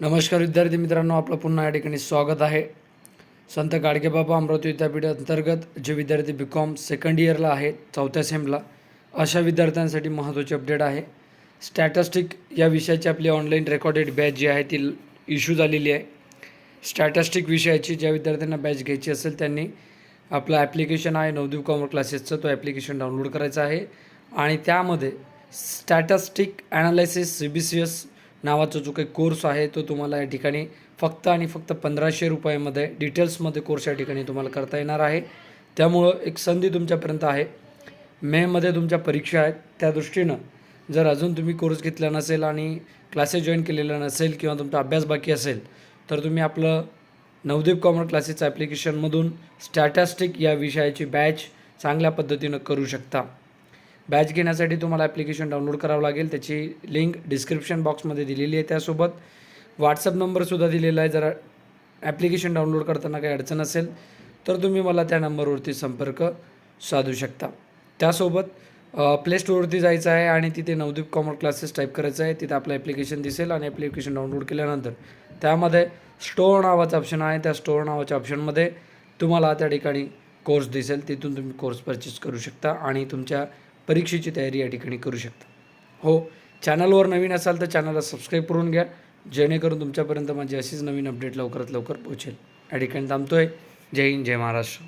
नमस्कार विद्यार्थी मित्रांनो आपलं पुन्हा या ठिकाणी स्वागत आहे. संत गाडगेबाबा अमरावती विद्यापीठ अंतर्गत जे विद्यार्थी बी कॉम सेकंड इयरला आहे चौथ्या सेमला अशा विद्यार्थ्यांसाठी महत्त्वाची अपडेट आहे. स्टॅटस्टिक या विषयाची आपली ऑनलाईन रेकॉर्डेड बॅच जी आहे ती इश्यू झालेली आहे. स्टॅटस्टिक विषयाची ज्या विद्यार्थ्यांना बॅच घ्यायची असेल त्यांनी आपलं ॲप्लिकेशन आहे नवदीप कॉमर क्लासेसचं तो ॲप्लिकेशन डाउनलोड करायचा आहे. आणि त्यामध्ये statistic analysis C B C S नावाचा जो काही कोर्स आहे तो तुम्हाला या ठिकाणी फक्त आणि फक्त पंधराशे रुपयामध्ये डिटेल्समध्ये कोर्स या ठिकाणी तुम्हाला करता येणार आहे. त्यामुळं एक संधी तुमच्यापर्यंत आहे. मेमध्ये तुमच्या परीक्षा आहेत. त्या दृष्टीनं जर अजून तुम्ही कोर्स घेतला नसेल आणि क्लासेस जॉईन केलेला नसेल किंवा तुमचा अभ्यास बाकी असेल तर तुम्ही आपलं नवदीप कॉमर्स क्लासेसचं ॲप्लिकेशनमधून स्टॅटॅस्टिक या विषयाची बॅच चांगल्या पद्धतीनं करू शकता. बॅच घेण्यासाठी तुम्हाला ॲप्लिकेशन डाउनलोड करावं लागेल. त्याची लिंक डिस्क्रिप्शन बॉक्समध्ये दिलेली आहे त्यासोबत. व्हॉट्सअप नंबरसुद्धा दिलेला आहे. जर ॲप्लिकेशन डाउनलोड करताना काही अडचण असेल तर तुम्ही मला त्या नंबरवरती संपर्क साधू शकता. त्यासोबत प्ले स्टोअरवरती जायचं आहे आणि तिथे नवदीप कॉमर्स क्लासेस टाईप करायचं आहे. तिथे आपलं ॲप्लिकेशन दिसेल आणि ॲप्लिकेशन डाउनलोड केल्यानंतर त्यामध्ये स्टोअर नावाचा ऑप्शन आहे. त्या स्टोअर नावाच्या ऑप्शनमध्ये तुम्हाला त्या ठिकाणी कोर्स दिसेल. तिथून तुम्ही कोर्स परचेस करू शकता आणि तुमच्या परीक्षेची तयारी या ठिकाणी करू शकता. हो चॅनलवर नवीन असाल तर चॅनलला सबस्क्राईब करून घ्या. जेणेकरून तुमच्यापर्यंत माझी अशीच नवीन अपडेट लवकरात लवकर पोहोचेल. या ठिकाणी थांबतो आहे जय हिंद जय महाराष्ट्र.